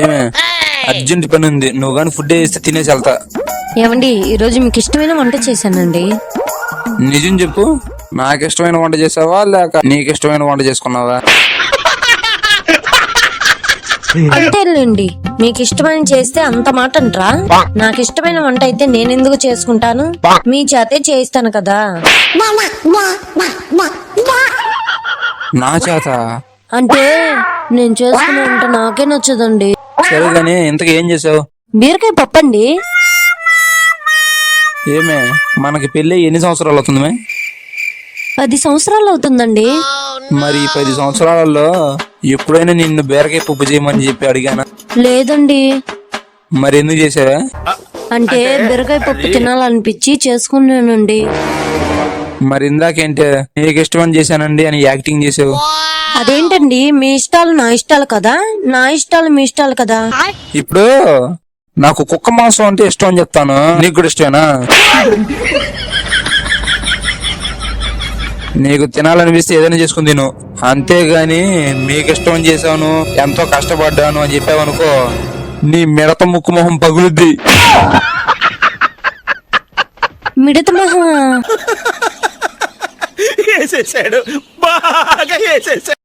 ఏమే? అర్జెంట్ పని ఉంది నువ్వు కానీ ఫుడ్ వేస్తే తినేసి వెళ్తా. ఏమండి ఈరోజు మీకు ఇష్టమైన వంట చేశానండి. నిజం చెప్పు. నాకు ఇష్టమైన వంట చేసావా లేక నీకు ఇష్టమైన వంట చేసుకున్నావా? అంతేలేండి. మీకు ఇష్టమైన చేస్తే అంత మాట అంటరా? నాకు ఇష్టమైన వంట అయితే నేను ఎందుకు చేసుకుంటాను మీ చేతే చేయిస్తాను కదా. నా చేత? అంటే నేను చేసుకునే వంట నాకే నచ్చదండి. సరే కానీ ఇంతకు ఏం చేసావు? బీరకాయ పప్పండి. ఏమే? మనకి పెళ్ళి ఎన్ని సంవత్సరాలు అవుతుంది మే? పది సంవత్సరాలు అవుతుందండి. మరి ఈ పది సంవత్సరాలలో ఎప్పుడైనా నిన్ను బీరకాయ పప్పు చేయమని చెప్పి అడిగానా? లేదండి. మరి ఎందుకు చేసావా? అంటే బీరకాయ పప్పు తినాలనిపించి చేసుకున్నానండి. మరి ఇందాకేంటే? నీకు ఇష్టమని చేశానండి అని యాక్టింగ్ చేసావు. అదేంటండి? మీ ఇష్టాలు నా ఇష్టాలు కదా? నా ఇష్టాలు మీ ఇష్టాలు కదా? ఇప్పుడు నాకు కుక్క మాంసం అంటే ఇష్టం అని చెప్తాను. నీకు కూడా ఇష్టమేనా? నీకు తినాలనిపిస్తే ఏదైనా చేసుకుని తిను. అంతేగాని మీకు ఇష్టం చేశాను ఎంతో కష్టపడ్డాను అని చెప్పావనుకో నీ మిడత ముక్కు మొహం పగులుద్ది. మిడత మహా వేసేసాడు బాగా వేసేసాడు